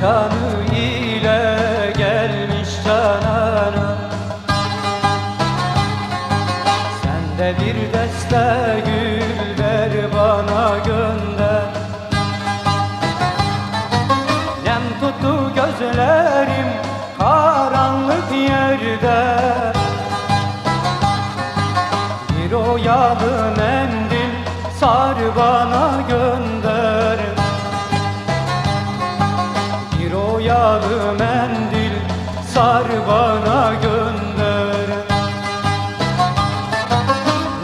canı ile gelmiş canana. Sen de bir deste gül ver bana gönder. Nem tuttu gözlerim karanlık yerde. Bir oyalı mendil sar bana bana gönder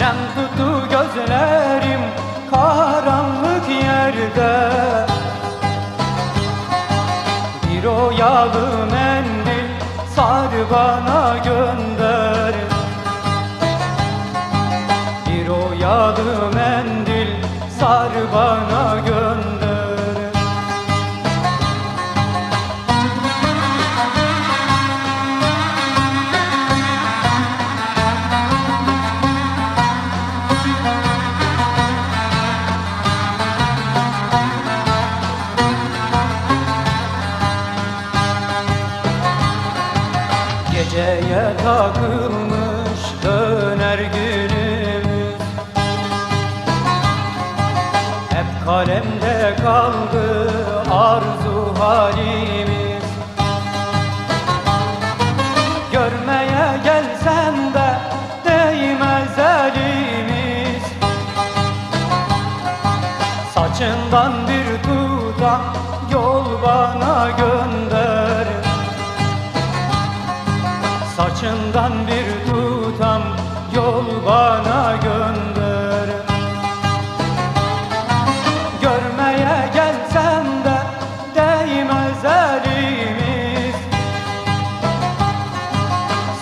Nem tuttu gözlerim karanlık yerde. Bir oyalı mendil sar bana gönder. Bir oyalı mendil sar bana Geceye takılmış döner günümüz. Hep kalemde kaldı arzu halimiz. Görmeye gelsem de değmez elimiz. Saçından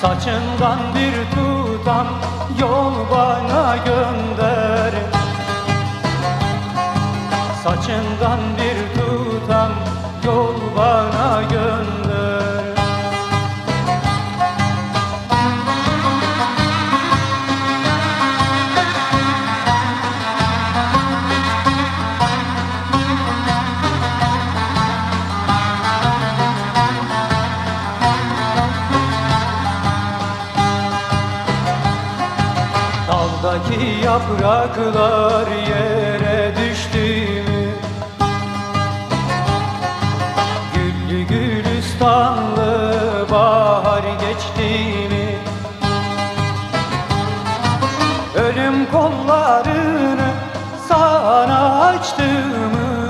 Saçından bir tutam yol bana gönder. Saçından bir tutam Daldaki yapraklar yere düştü mü? Güllü gülistanlı bahar geçti mi? Ölüm kollarını sana açtı mı?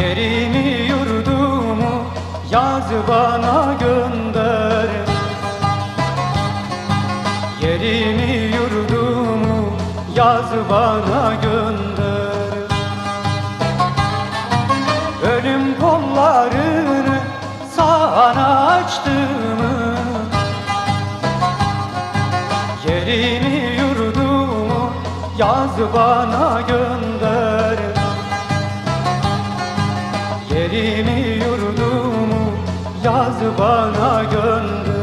Yerimi yurdumu yaz bana Yerimi yurdumu yaz bana gönder. Ölüm kollarını sana açtığımı Yerimi yurdumu yaz bana gönder. Yerimi yurdumu yaz bana gönder